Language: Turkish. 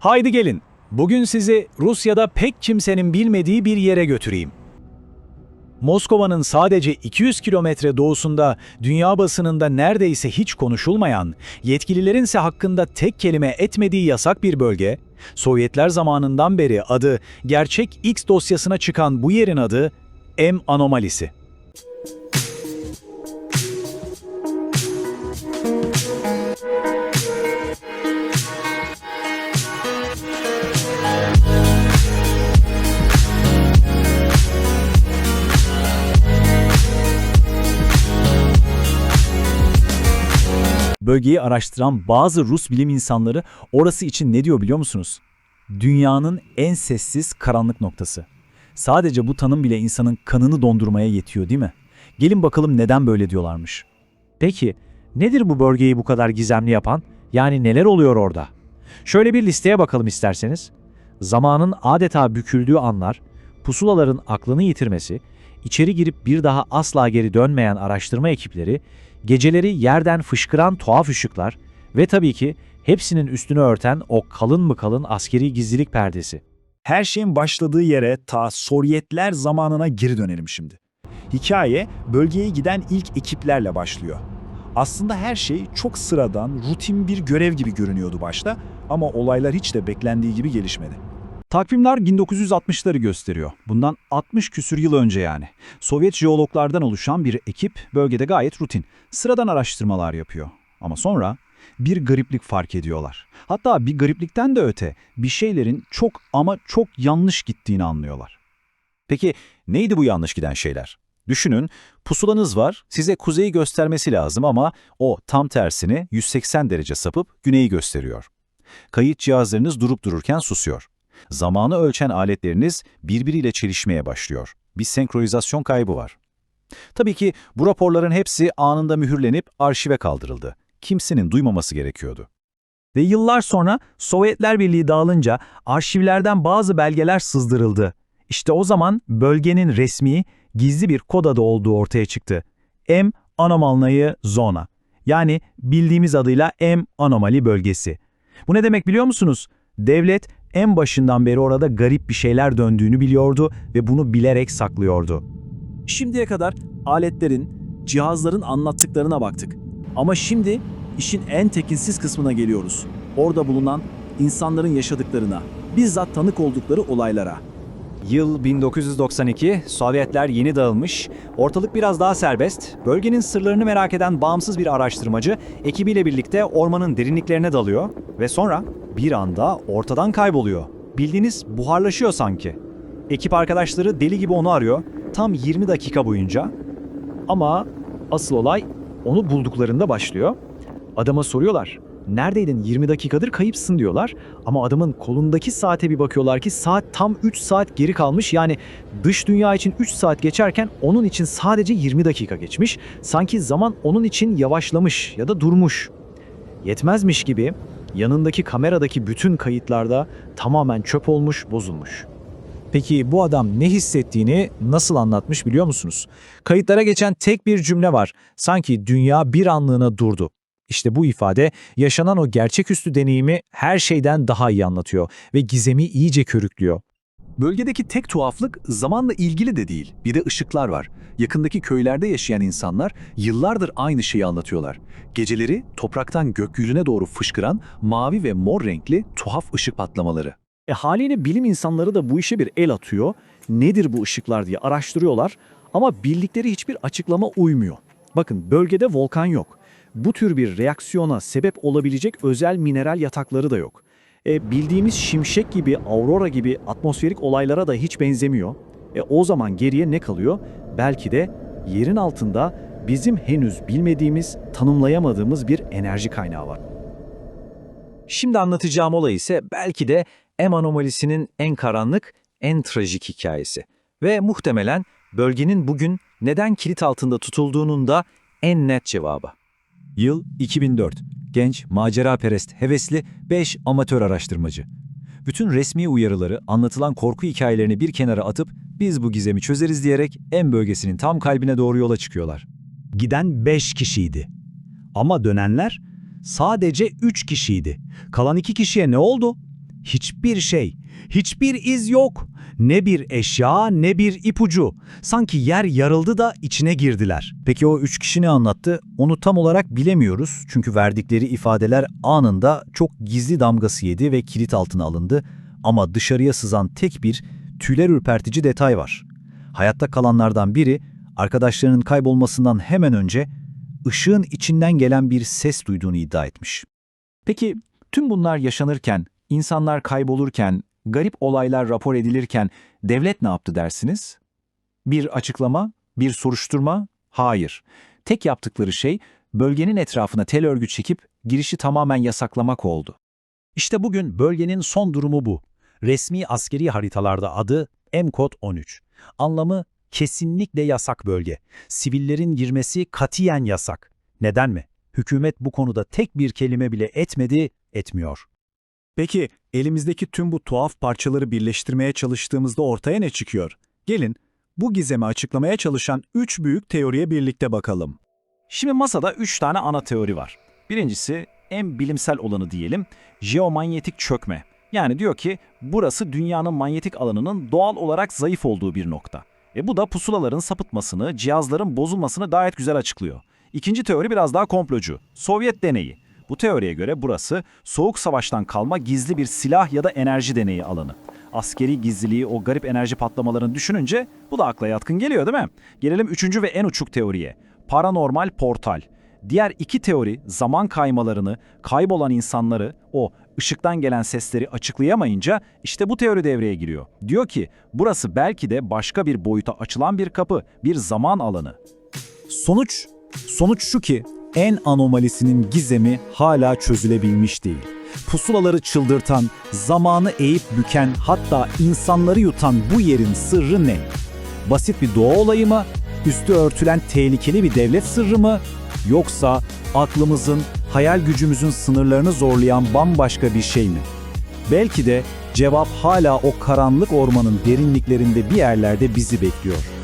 Haydi gelin. Bugün sizi Rusya'da pek kimsenin bilmediği bir yere götüreyim. Moskova'nın sadece 200 kilometre doğusunda dünya basınında neredeyse hiç konuşulmayan, yetkililerin ise hakkında tek kelime etmediği yasak bir bölge, Sovyetler zamanından beri adı gerçek X dosyasına çıkan bu yerin adı M anomalisi. Bölgeyi araştıran bazı Rus bilim insanları orası için ne diyor biliyor musunuz? Dünyanın en sessiz karanlık noktası. Sadece bu tanım bile insanın kanını dondurmaya yetiyor değil mi? Gelin bakalım neden böyle diyorlarmış. Peki nedir bu bölgeyi bu kadar gizemli yapan? Yani neler oluyor orada? Şöyle bir listeye bakalım isterseniz. Zamanın adeta büküldüğü anlar, pusulaların aklını yitirmesi, içeri girip bir daha asla geri dönmeyen araştırma ekipleri, geceleri yerden fışkıran tuhaf ışıklar ve tabii ki hepsinin üstünü örten o kalın mı kalın askeri gizlilik perdesi. Her şeyin başladığı yere ta Sovyetler zamanına geri dönelim şimdi. Hikaye bölgeye giden ilk ekiplerle başlıyor. Aslında her şey çok sıradan, rutin bir görev gibi görünüyordu başta ama olaylar hiç de beklendiği gibi gelişmedi. Takvimler 1960'ları gösteriyor. Bundan 60 küsür yıl önce yani. Sovyet jeologlardan oluşan bir ekip bölgede gayet rutin, sıradan araştırmalar yapıyor. Ama sonra bir gariplik fark ediyorlar. Hatta bir gariplikten de öte bir şeylerin çok ama çok yanlış gittiğini anlıyorlar. Peki neydi bu yanlış giden şeyler? Düşünün, pusulanız var, size kuzeyi göstermesi lazım ama o tam tersini 180 derece sapıp güneyi gösteriyor. Kayıt cihazlarınız durup dururken susuyor. Zamanı ölçen aletleriniz birbiriyle çelişmeye başlıyor. Bir senkronizasyon kaybı var. Tabii ki bu raporların hepsi anında mühürlenip arşive kaldırıldı. Kimsenin duymaması gerekiyordu. Ve yıllar sonra Sovyetler Birliği dağılınca arşivlerden bazı belgeler sızdırıldı. İşte o zaman bölgenin resmi, gizli bir kod adı olduğu ortaya çıktı. M Anomalnaya Zona. Yani bildiğimiz adıyla M Anomali Bölgesi. Bu ne demek biliyor musunuz? Devlet en başından beri orada garip bir şeyler döndüğünü biliyordu ve bunu bilerek saklıyordu. Şimdiye kadar aletlerin, cihazların anlattıklarına baktık. Ama şimdi işin en tekinsiz kısmına geliyoruz. Orada bulunan insanların yaşadıklarına, bizzat tanık oldukları olaylara. Yıl 1992, Sovyetler yeni dağılmış, ortalık biraz daha serbest, bölgenin sırlarını merak eden bağımsız bir araştırmacı ekibiyle birlikte ormanın derinliklerine dalıyor ve sonra bir anda ortadan kayboluyor. Bildiğiniz buharlaşıyor sanki. Ekip arkadaşları deli gibi onu arıyor, tam 20 dakika boyunca. Ama asıl olay onu bulduklarında başlıyor. Adama soruyorlar, neredeydin 20 dakikadır kayıpsın diyorlar. Ama adamın kolundaki saate bir bakıyorlar ki saat tam 3 saat geri kalmış. Yani dış dünya için 3 saat geçerken onun için sadece 20 dakika geçmiş. Sanki zaman onun için yavaşlamış ya da durmuş. Yetmezmiş gibi yanındaki kameradaki bütün kayıtlarda tamamen çöp olmuş, bozulmuş. Peki bu adam ne hissettiğini nasıl anlatmış biliyor musunuz? Kayıtlara geçen tek bir cümle var. Sanki dünya bir anlığına durdu. İşte bu ifade yaşanan o gerçeküstü deneyimi her şeyden daha iyi anlatıyor ve gizemi iyice körüklüyor. Bölgedeki tek tuhaflık zamanla ilgili de değil. Bir de ışıklar var. Yakındaki köylerde yaşayan insanlar yıllardır aynı şeyi anlatıyorlar. Geceleri topraktan gökyüzüne doğru fışkıran mavi ve mor renkli tuhaf ışık patlamaları. E haliyle bilim insanları da bu işe bir el atıyor. Nedir bu ışıklar diye araştırıyorlar ama bildikleri hiçbir açıklama uymuyor. Bakın bölgede volkan yok. Bu tür bir reaksiyona sebep olabilecek özel mineral yatakları da yok. E, bildiğimiz şimşek gibi, aurora gibi atmosferik olaylara da hiç benzemiyor. E, o zaman geriye ne kalıyor? Belki de yerin altında bizim henüz bilmediğimiz, tanımlayamadığımız bir enerji kaynağı var. Şimdi anlatacağım olay ise belki de M anomalisinin en karanlık, en trajik hikayesi. Ve muhtemelen bölgenin bugün neden kilit altında tutulduğunun da en net cevabı. Yıl 2004. Genç, maceraperest, hevesli 5 amatör araştırmacı. Bütün resmi uyarıları, anlatılan korku hikayelerini bir kenara atıp biz bu gizemi çözeriz diyerek en bölgesinin tam kalbine doğru yola çıkıyorlar. Giden 5 kişiydi. Ama dönenler sadece 3 kişiydi. Kalan 2 kişiye ne oldu? Hiçbir şey, hiçbir iz yok. Ne bir eşya ne bir ipucu. Sanki yer yarıldı da içine girdiler. Peki o üç kişi ne anlattı? Onu tam olarak bilemiyoruz. Çünkü verdikleri ifadeler anında çok gizli damgası yedi ve kilit altına alındı. Ama dışarıya sızan tek bir tüyler ürpertici detay var. Hayatta kalanlardan biri arkadaşlarının kaybolmasından hemen önce ışığın içinden gelen bir ses duyduğunu iddia etmiş. Peki tüm bunlar yaşanırken, insanlar kaybolurken, garip olaylar rapor edilirken devlet ne yaptı dersiniz? Bir açıklama, bir soruşturma? Hayır. Tek yaptıkları şey bölgenin etrafına tel örgü çekip girişi tamamen yasaklamak oldu. İşte bugün bölgenin son durumu bu. Resmi askeri haritalarda adı M-Kod 13. Anlamı kesinlikle yasak bölge. Sivillerin girmesi katiyen yasak. Neden mi? Hükümet bu konuda tek bir kelime bile etmedi, etmiyor. Peki elimizdeki tüm bu tuhaf parçaları birleştirmeye çalıştığımızda ortaya ne çıkıyor? Gelin bu gizemi açıklamaya çalışan üç büyük teoriye birlikte bakalım. Şimdi masada üç tane ana teori var. Birincisi en bilimsel olanı diyelim, jeomanyetik çökme. Yani diyor ki burası dünyanın manyetik alanının doğal olarak zayıf olduğu bir nokta. E bu da pusulaların sapıtmasını, cihazların bozulmasını gayet güzel açıklıyor. İkinci teori biraz daha komplocu. Sovyet deneyi. Bu teoriye göre burası Soğuk Savaş'tan kalma gizli bir silah ya da enerji deneyi alanı. Askeri gizliliği, o garip enerji patlamalarını düşününce bu da akla yatkın geliyor değil mi? Gelelim üçüncü ve en uçuk teoriye. Paranormal portal. Diğer iki teori zaman kaymalarını, kaybolan insanları, o ışıktan gelen sesleri açıklayamayınca işte bu teori devreye giriyor. Diyor ki burası belki de başka bir boyuta açılan bir kapı, bir zaman alanı. Sonuç, sonuç şu ki en anomalisinin gizemi hala çözülebilmiş değil. Pusulaları çıldırtan, zamanı eğip büken hatta insanları yutan bu yerin sırrı ne? Basit bir doğa olayı mı? Üstü örtülen tehlikeli bir devlet sırrı mı? Yoksa aklımızın, hayal gücümüzün sınırlarını zorlayan bambaşka bir şey mi? Belki de cevap hala o karanlık ormanın derinliklerinde bir yerlerde bizi bekliyor.